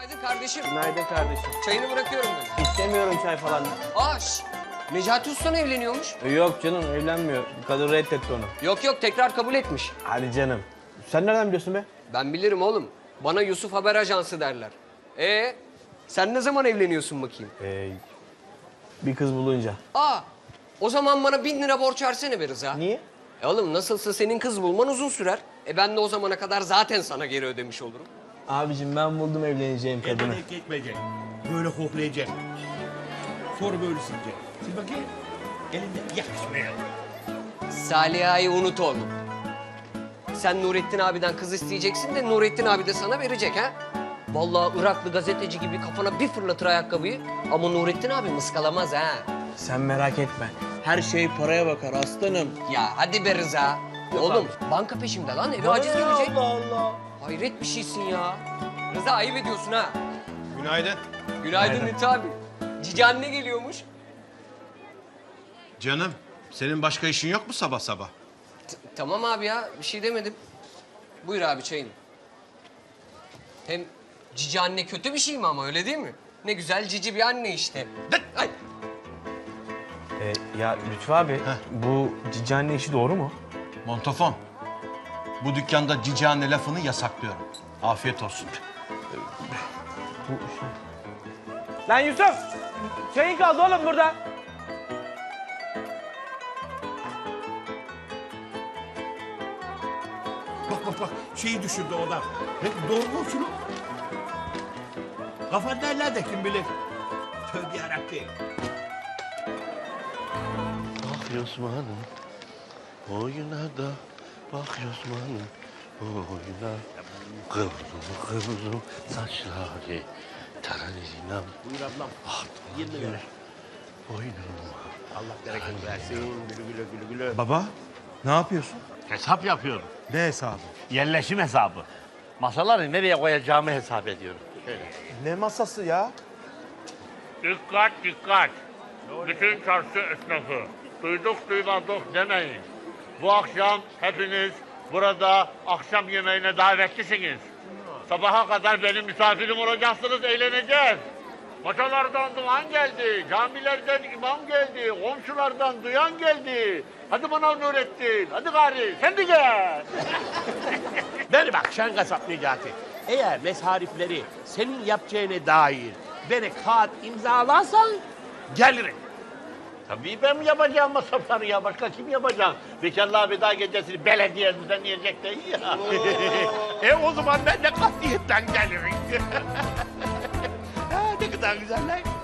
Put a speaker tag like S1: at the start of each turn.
S1: Günaydın kardeşim.
S2: Günaydın kardeşim.
S1: Çayını bırakıyorum ben.
S2: İstemiyorum çay falan.
S1: Aa şş, Necati Usta'nın evleniyormuş.
S2: E, Yok canım evlenmiyor. Kadın reddetti onu.
S1: Yok yok tekrar kabul etmiş.
S2: Hadi canım. Sen nereden biliyorsun be?
S1: Ben bilirim oğlum. Bana Yusuf Haber Ajansı derler. Ee, sen ne zaman evleniyorsun bakayım?
S2: Ee, bir kız bulunca.
S1: Aa, o zaman bana bin lira borç versene be Rıza.
S2: Niye?
S1: E oğlum nasılsa senin kız bulman uzun sürer. E ben de o zamana kadar zaten sana geri ödemiş olurum.
S2: Abicim ben buldum evleneceğim kadını.
S3: Elini ekmeyecek. Böyle koklayacak. Sonra böyle silecek. Sil bakayım. Elinde yakışmıyor.
S1: Saliha'yı unut oğlum. Sen Nurettin abiden kız isteyeceksin de Nurettin abi de sana verecek ha? Vallahi Iraklı gazeteci gibi kafana bir fırlatır ayakkabıyı ama Nurettin abi mıskalamaz ha.
S2: Sen merak etme. Her şey paraya bakar aslanım.
S1: Ya hadi be Rıza. Oğlum banka peşimde lan eve aciz gelecek.
S2: Allah Allah.
S1: Hayret bir şeysin ya. Rıza ayıp ediyorsun ha.
S4: Günaydın.
S1: Günaydın Niti abi. Cici anne geliyormuş.
S4: Canım, senin başka işin yok mu sabah sabah?
S1: T- tamam abi ya bir şey demedim. Buyur abi çayını. Hem cici anne kötü bir şey mi ama öyle değil mi? Ne güzel cici bir anne işte. Ay,
S2: Ee, ya Lütfü abi bu cici anne işi doğru mu?
S4: Montofon. Bu dükkanda cici anne lafını yasaklıyorum. Afiyet olsun.
S2: Bu şey. Lan Yusuf! Çayın kaldı oğlum burada.
S3: Bak bak bak şeyi düşürdü o da. Peki doğru mu şunu? Kafan nerede kim bilir? Tövbe yarabbim.
S5: Bak Osman'ım oyuna da bak Osman'ım oyuna kıvrım kıvrım saçları tararinam
S3: Buyur ablam.
S5: ah
S3: Yirmi lira.
S5: boynuma
S3: Allah bereket versin. Gülü güle gülü güle.
S4: Baba, ne yapıyorsun?
S6: Hesap yapıyorum.
S4: Ne hesabı?
S6: Yerleşim hesabı. Masaları nereye koyacağımı hesap ediyorum. Şöyle.
S4: Ne masası ya?
S6: Dikkat dikkat. Bütün çarşı esnafı. Duyduk duymadık demeyin. Bu akşam hepiniz burada akşam yemeğine davetlisiniz. Sabaha kadar benim misafirim olacaksınız, eğleneceğiz. Maçalardan duman geldi, camilerden imam geldi, komşulardan duyan geldi. Hadi bana Nurettin, hadi gari sen de gel.
S3: Beni bak şen kasap Necati. Eğer mesarifleri senin yapacağına dair beni kağıt imzalarsan gelirim.
S6: Tabii ben yapacağım masrafları ya. Başka kim yapacak? Bekarlığa veda gecesini belediye düzenleyecek değil ya.
S3: e o zaman ben de katiyetten gelirim. ha, ne kadar güzel lan.